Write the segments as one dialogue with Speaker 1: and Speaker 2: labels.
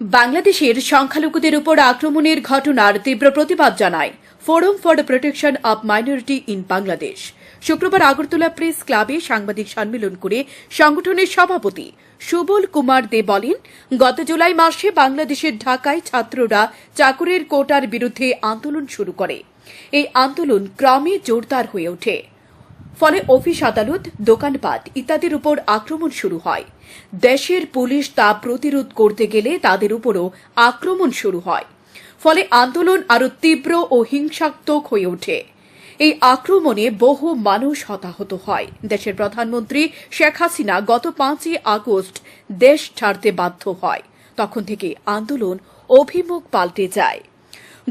Speaker 1: বাংলাদেশের সংখ্যালঘুদের উপর আক্রমণের ঘটনার তীব্র প্রতিবাদ জানায় forum for the protection of minority in Bangladesh. শুক্রবার আগরতলা প্রেস ক্লাবে সাংবাদিক সম্মেলন করে সংগঠনের সভাপতি সুবল কুমার দে বলেন, গত জুলাই মাসে বাংলাদেশের ঢাকায় ছাত্ররা চাকুরের কোটার বিরুদ্ধে আন্দোলন শুরু করে। এই আন্দোলন ক্রমে জোরদার হয়ে ওঠে। ফলে অফিস আদালত, দোকানপাট ইত্যাদির উপর আক্রমণ শুরু হয়। দেশের পুলিশ তা প্রতিরোধ করতে গেলে তাদের উপরও আক্রমণ শুরু হয়। ফলে আন্দোলন আরও তীব্র ও হিংসাত্মক হয়ে ওঠে। এই আক্রমণে বহু মানুষ হতাহত হয়। দেশের প্রধানমন্ত্রী শেখ হাসিনা গত পাঁচই আগস্ট দেশ ছাড়তে বাধ্য হয়। তখন থেকে আন্দোলন অভিমুখ পাল্টে যায়।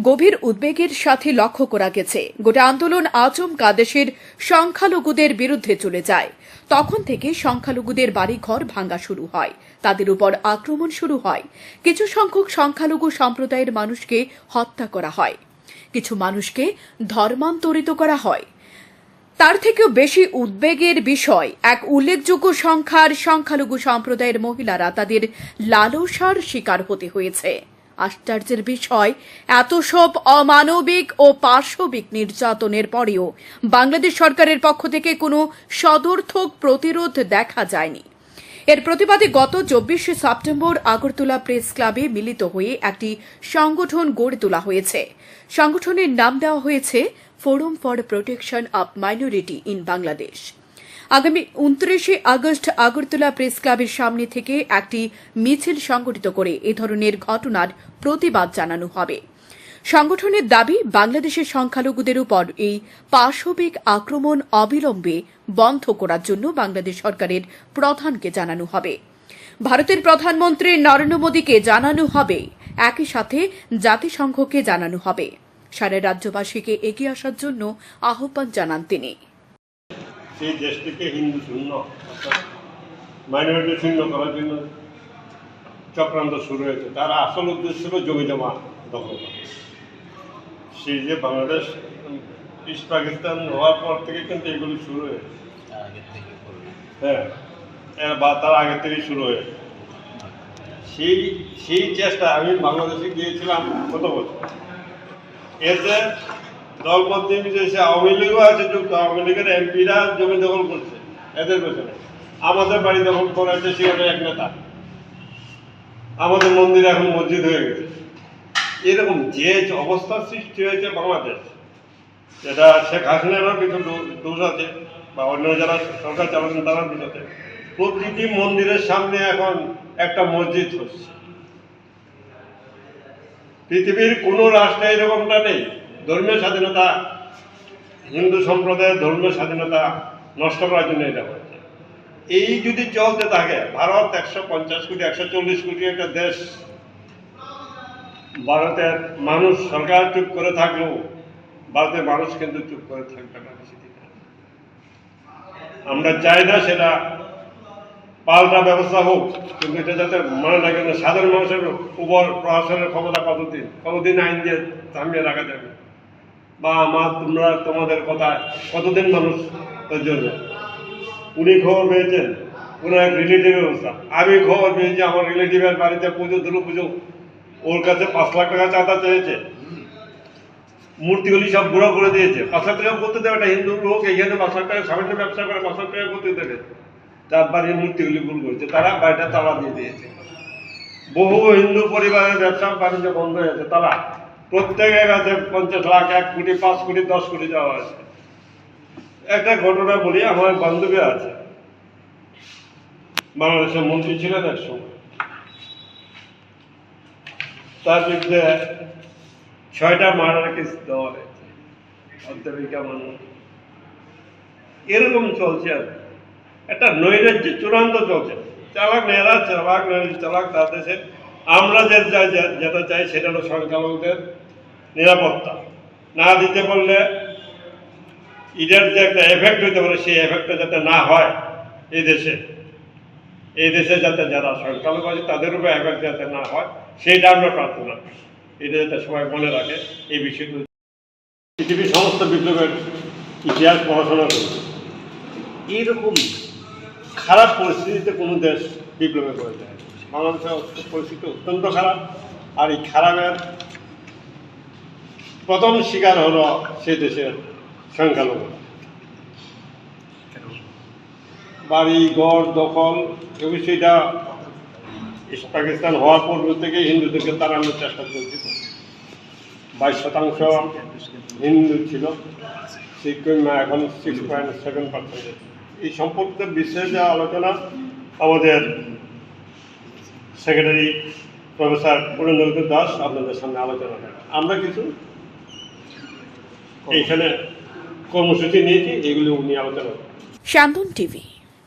Speaker 1: গভীর উদ্বেগের সাথে লক্ষ্য করা গেছে। গোটা আন্দোলন আচমকা দেশের সংখ্যালঘুদের বিরুদ্ধে চলে যায়। তখন থেকে সংখ্যালঘুদের বাড়িঘর ভাঙ্গা শুরু হয়। তাদের উপর আক্রমণ শুরু হয়। কিছু সংখ্যক সংখ্যালঘু সম্প্রদায়ের মানুষকে হত্যা করা হয়। কিছু মানুষকে ধর্মান্তরিত করা হয়। তার থেকেও বেশি উদ্বেগের বিষয়, এক উল্লেখযোগ্য সংখ্যার সংখ্যালঘু সম্প্রদায়ের মহিলারা তাদের লালসার শিকার হতে হয়েছে। আশ্চর্যের বিষয়, এত সব অমানবিক ও পার্শ্ববিক নির্যাতনের পরেও বাংলাদেশ সরকারের পক্ষ থেকে কোনো সদর্থক প্রতিরোধ দেখা যায়নি। এর প্রতিবাদে গত চব্বিশে সেপ্টেম্বর আগরতলা প্রেস ক্লাবে মিলিত হয়ে একটি সংগঠন গড়ে তোলা হয়েছে। সংগঠনের নাম দেওয়া হয়েছে, forum for protection of minority in Bangladesh. আগামী উনত্রিশে আগস্ট আগরতলা প্রেস ক্লাবের সামনে থেকে একটি মিছিল সংগঠিত করে এ ধরনের ঘটনার প্রতিবাদ জানানো হবে। সংগঠনের দাবি, বাংলাদেশের সংখ্যালঘুদের উপর এই পাশবিক আক্রমণ অবিলম্বে বন্ধ করার জন্য বাংলাদেশ সরকারের প্রধানকে জানানো হবে। ভারতের প্রধানমন্ত্রী নরেন্দ্র মোদীকে জানানো হবে। একই সাথে জাতিসংঘকে জানানো হবে। সারা রাজ্যবাসীকে এগিয়ে আসার জন্য আহ্বান জানান তিনি।
Speaker 2: সেই দেশটিকে হিন্দু শূন্য মাইনরিটি শূন্য করার জন্য চক্রান্ত শুরু হয়েছে। তার আসল উদ্দেশ্য ছিল জমি জমা দখল করা। সেই যে বাংলাদেশ ইস্ট পাকিস্তান হওয়ার পর থেকে কিন্তু এগুলো শুরু হয়েছে। হ্যাঁ এর বা তার আগে থেকেই শুরু হয়েছে। সেই সেই চেষ্টা আমি বাংলাদেশে গিয়েছিলাম কত বছর। এতে দলপন্থী বিদেশে আওয়ামী লীগও আছে, যুক্ত আওয়ামী লীগের এমপিরা জমি দখল করছে এদের পেছনে। আমাদের বাড়ি দখল করেছে সেখানে এক নেতা। আমাদের মন্দির এখন মসজিদ হয়ে গেছে। এরকম যে অবস্থা সৃষ্টি হয়েছে বাংলাদেশ, যেটা শেখ হাসিনারও কিছু দোষ আছে, বা অন্য যারা সরকার চালাচ্ছেন তারাও দোষ প্রতিটি মন্দিরের সামনে এখন একটা মসজিদ হচ্ছে। পৃথিবীর কোনো রাষ্ট্রে এরকমটা নেই। ধর্মীয় স্বাধীনতা, হিন্দু সম্প্রদায়ের ধর্মীয় স্বাধীনতা নষ্ট করার জন্য এটা হচ্ছে এই যদি চলতে থাকে, ভারত একশো পঞ্চাশ কোটি, একশো চল্লিশ কোটি একটা দেশ, ভারতের মানুষ সরকার চুপ করে থাকলেও, ভারতের মানুষ কিন্তু চুপ করে থাকবে না আমরা চাই না সেটা পাল্টা ব্যবস্থা হোক, কিন্তু এটা যাতে মনে রাখে না সাধারণ মানুষের উপর প্রশাসনের ক্ষমতা কতদিন? কতদিন আইন দিয়ে থামিয়ে রাখা যাবে? বা আমার তোমরা তোমাদের কথা কতদিন মানুষ নেবে? উনি খবর পেয়েছেন, ওনার এক রিলেটিভের অবস্থা। আমি খবর পেয়েছি, আমার রিলেটিভের বাড়িতে পুজো, দুর্গা পুজো। ওর কাছে পাঁচ লাখ টাকা চাঁদা চেয়েছে। মূর্তিগুলি সব বুড়ো করে দিয়েছে। পাঁচ লাখ টাকা করতে দেবে একটা হিন্দু লোক এইখানে পাঁচ লাখ টাকা সামান্য ব্যবসা করে, পাঁচ লাখ টাকা করতে দেবে। তার বাড়ির মূর্তিগুলি ভুল করেছে, তারা বাড়িটা তালা দিয়ে দিয়েছে। বহু হিন্দু পরিবারের ব্যবসা বাণিজ্য বন্ধ হয়েছে তারা প্রত্যেকের কাছে পঞ্চাশ লাখ, এক কোটি, পাঁচ কোটি, দশ কোটি দেওয়া আছে। একটা ঘটনা বলি, আমার বান্ধবী আছে। বাংলাদেশের মন্ত্রী ছিলেন এক সময়। তার বিরুদ্ধে ছয়টা মার্ডার কেস দেওয়া হয়েছে। অধ্যাপিকা মানুষ। এরকম চলছে আর। একটা নৈরাজ্য, চূড়ান্ত চলছে। চালাক নেরা চালাক নৈরাজ্য চালাক তার দেশে আমরা যে যেটা চাই সেটা হলো সংখ্যালঘুদের নিরাপত্তা। না দিতে পারলে এটার যে একটা এফেক্ট হইতে পারে, সেই এফেক্টটা যাতে না হয় এই দেশে। এই দেশে যাতে যারা সংখ্যালঘু আছে তাদের উপরে এফেক্ট যাতে না হয় সেইটা আমরা প্রার্থনা। এটা যাতে সবাই মনে রাখে, এই বিষয়গুলো। পৃথিবীর সমস্ত বিপ্লবের ইতিহাস পড়াশোনা করেছে এইরকম খারাপ পরিস্থিতিতে কোনো দেশ বিপ্লবে করে যায় বাংলাদেশের পরিস্থিতি অত্যন্ত খারাপ। আর এই খারাপের প্রথম শিকার হলো সে দেশের সংখ্যালঘু। বাড়ি, ঘর, দখল এটা ইস্ট পাকিস্তান হওয়ার পূর্ব থেকে হিন্দুদেরকে তাড়ানোর চেষ্টা চলছিল বাইশ শতাংশ হিন্দু ছিল। এখন সিক্স পয়েন্ট সেভেন পার্সেন্ট এই সম্পর্কে বিশেষ আলোচনা আমাদের সেক্রেটারি প্রফেসর পুরেন্দ্রনাথ দাস আপনাদের সামনে আলোচনা করেন। আমরা কিছু এইখানে কর্মসূচি নিয়েছি এগুলো উনি আলোচনা করেন।
Speaker 1: শান্তন টিভি।